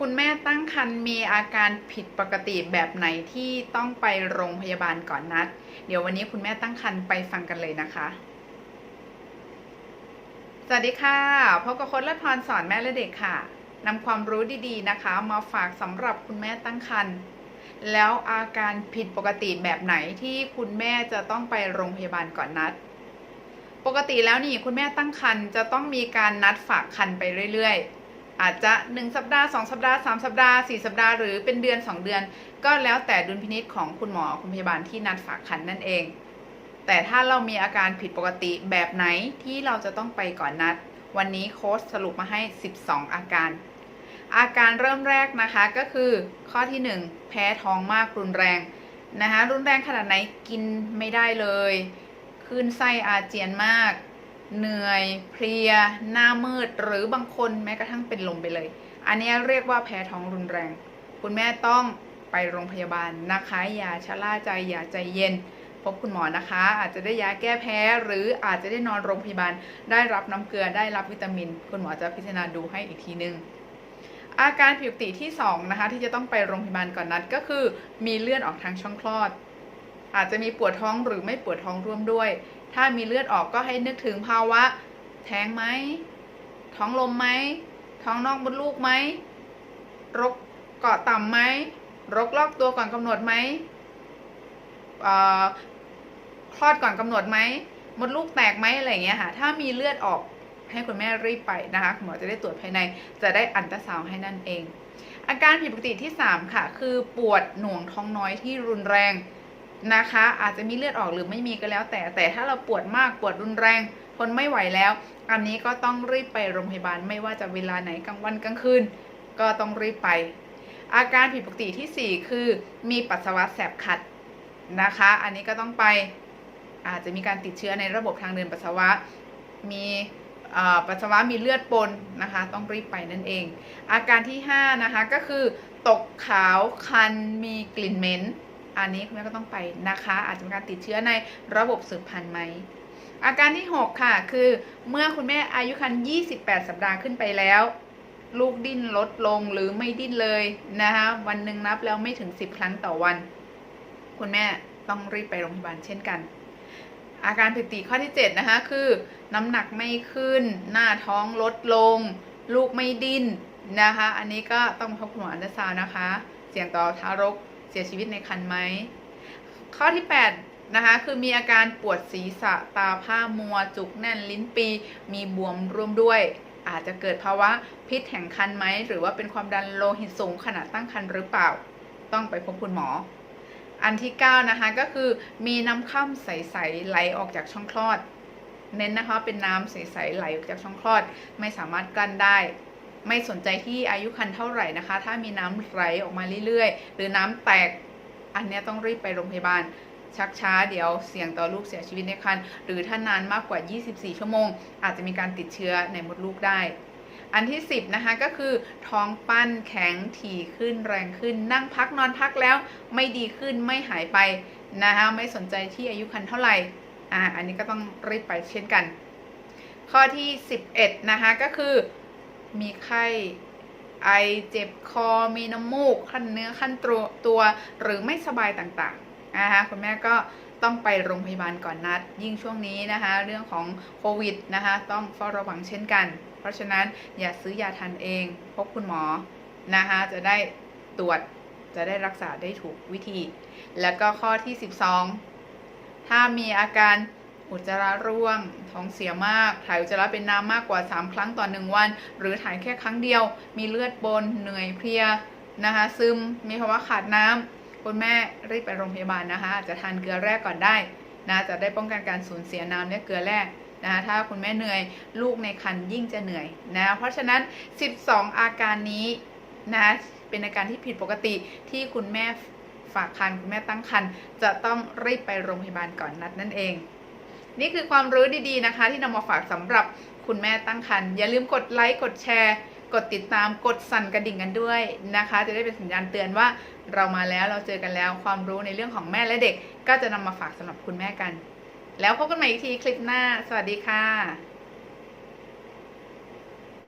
คุณแม่ตั้งครรภ์มีอาการผิดปกติแบบไหนที่ต้องไปโรงพยาบาลก่อนนัด เดี๋ยววันนี้คุณแม่ตั้งครรภ์ไปฟังกันเลยนะคะ สวัสดีค่ะพบกับโค้ดและพรสอนแม่และเด็กค่ะนำความรู้ดีๆนะคะ มาฝากสำหรับคุณแม่ตั้งครรภ์แล้วอาการผิดปกติแบบไหนที่คุณแม่จะต้องไปโรงพยาบาลก่อนนัด ปกติแล้วนี่คุณแม่ตั้งครรภ์จะต้องมีการนัดฝากครรภ์ไปเรื่อยๆ อาจจะ 1 สัปดาห์ 2 สัปดาห์ 3 สัปดาห์ 4 สัปดาห์หรือเป็นเดือน 2 เดือน ก็แล้วแต่ดุลพินิษของคุณหมอคุณพยาบาลที่นัดฝากครรภ์นั่นเอง แต่ถ้าเรามีอาการผิดปกติแบบไหนที่เราจะต้องไปก่อนนัด วันนี้โค้ชสรุปมาให้ 12 อาการ อาการเริ่มแรกนะคะก็คือข้อที่ 1 แพ้ท้องมากรุนแรงนะคะรุนแรงขนาดไหนกินไม่ได้เลยคลื่นไส้อาเจียนมาก เหนื่อยเพลีย หน้ามืดหรือบางคนแม้กระทั่งเป็นลมไปเลย อันนี้เรียกว่าแพ้ท้องรุนแรง คุณแม่ต้องไปโรงพยาบาลนะคะ อย่าชะล่าใจอย่าใจเย็น พบคุณหมอนะคะ อาจจะได้ยาแก้แพ้ หรืออาจจะได้นอนโรงพยาบาล ได้รับน้ำเกลือได้รับวิตามิน คุณหมอจะพิจารณาดูให้อีกทีนึงอาการผิดปกติที่2นะคะที่จะต้องไปโรงพยาบาลก่อนนัดก็คือ มีเลือดออกทางช่องคลอด อาจจะมีปวดท้องหรือไม่ปวดท้องร่วมด้วย ถ้ามีเลือดออกก็ให้นึกถึงภาวะ แท้งไหม ท้องลมไหม ท้องนอกมดลูกไหม รกเกาะต่ำไหม รกลอกตัวก่อนกำหนดไหมคลอดก่อนกำหนดไหม มดลูกแตกไหมอะไรอย่างเงี้ยค่ะ ถ้ามีเลือดออกให้คุณแม่รีบไปนะคะคุณหมอจะได้ตรวจภายใน จะได้อันตราซาวให้นั่นเอง อาการผิดปกติที่ 3 ค่ะ คือปวดหน่วงท้องน้อยที่รุนแรง นะคะ อาจจะมีเลือดออกหรือไม่มีก็แล้วแต่แต่ถ้าเราปวดมากปวดรุนแรงทนไม่ไหวแล้ว อันนี้ก็ต้องรีบไปโรงพยาบาลไม่ว่าจะเวลาไหนกลางวันกลางคืนก็ต้องรีบไป อาการผิดปกติทีสี่4 คือมีปัสสาวะแสบขัดนะคะ อันนี้ก็ต้องไปอาจจะมีการติดเชื้อในระบบทางเดินปัสสาวะ มีปัสสาวะมีเลือดปนนะคะ ต้องรีบไปนั่นเอง อาการที่5นะคะก็คือตกขาวคันมีกลิ่นเหม็น อันนี้คุณแม่ก็ต้องไปนะคะ อาจจะมีการติดเชื้อในระบบสืบพันธุ์ไหมอาการที่ 6 ค่ะ คือเมื่อคุณแม่อายุครรภ์28 สัปดาห์ขึ้นไปแล้ว ลูกดิ้นลดลงหรือไม่ดิ้นเลยนะคะวันหนึ่งนับแล้วไม่ถึง 10 ครั้งต่อวัน คุณแม่ต้องรีบไปโรงพยาบาลเช่นกัน อาการผิดปกติข้อที่ 7 นะคะ คือน้ำหนักไม่ขึ้น หน้าท้องลดลง ลูกไม่ดิ้นนะคะ อันนี้ก็ต้องพบคุณหมออันตราซาวน์นะคะ เสี่ยงต่อทารก เสียชีวิตในครรภ์ไหม ข้อที่ 8 นะคะ คือมีอาการปวดศีรษะตาผ้ามัว จุกแน่นลิ้นปี มีบวมร่วมด้วย อาจจะเกิดภาวะพิษแห่งคันไหม หรือว่าเป็นความดันโลหิตสูงขณะตั้งครรภ์หรือเปล่า ต้องไปพบคุณหมอ อันที่ 9 นะคะ ก็คือมีน้ำค่ำใสๆไหลออกจากช่องคลอด เน้นนะคะเป็นน้ำใสๆไหลออกจากช่องคลอด ไม่สามารถกลั้นได้ ไม่สนใจที่อายุครรภ์เท่าไหร่นะคะ ถ้ามีน้ำไหลออกมาเรื่อยๆ หรือน้ำแตกอันนี้ต้องรีบไปโรงพยาบาล ชักช้าเดี๋ยวเสี่ยงต่อลูกเสียชีวิตในครรภ์หรือถ้านานมากกว่า 24 ชั่วโมง อาจจะมีการติดเชื้อในมดลูกได้อันที่ 10 นะคะ ก็คือท้องปั้นแข็งถี่ขึ้นแรงขึ้น นั่งพักนอนพักแล้วไม่ดีขึ้นไม่หายไปนะคะไม่สนใจที่อายุครรภ์เท่าไหร่อ่าอันนี้ก็ต้องรีบไปเช่นกัน ข้อที่ 11 นะคะ ก็คือ มีไข้ไอเจ็บคอมีน้ำมูกขั้นเนื้อขั้นตัวตัวหรือไม่สบายต่างๆนะคะคุณแม่ก็ต้องไปโรงพยาบาลก่อนนัด ยิ่งช่วงนี้นะคะ เรื่องของโควิดนะคะต้องเฝ้าระวังเช่นกัน เพราะฉะนั้นอย่าซื้อยาทานเองพบคุณหมอนะคะจะได้ตรวจจะได้รักษาได้ถูกวิธี แล้วก็ข้อที่ 12 ถ้ามีอาการ อุจจาระร่วง ท้องเสียมาก ถ่ายอุจจาระเป็นน้ำมากกว่า 3 ครั้งต่อ 1 วัน หรือถ่ายแค่ครั้งเดียว มีเลือดบน เหนื่อยเพลียนะคะซึม มีภาวะขาดน้ำคุณแม่รีบไปโรงพยาบาลนะคะอาจจะทานเกลือแร่ก่อนได้นะจะได้ป้องกันการสูญเสียน้ำเนี่ยเกลือแร่นะคะถ้าคุณแม่เหนื่อยลูกในครรภ์ยิ่งจะเหนื่อยนะเพราะฉะนั้น 12 อาการนี้นะเป็นอาการที่ผิดปกติที่คุณแม่ฝากคันคุณแม่ตั้งคันจะต้องรีบไปโรงพยาบาลก่อนนัดนั่นเอง นี่คือความรู้ดีๆนะคะ ที่นำมาฝากสำหรับคุณแม่ตั้งครรภ์อย่าลืมกดไลค์กดแชร์ กดติดตามกดสั่นกระดิ่งกันด้วยนะคะ จะได้เป็นสัญญาณเตือนว่าเรามาแล้วเราเจอกันแล้วความรู้ในเรื่องของแม่และเด็ก ก็จะนำมาฝากสำหรับคุณแม่กัน แล้วพบกันใหม่อีกทีคลิปหน้า สวัสดีค่ะ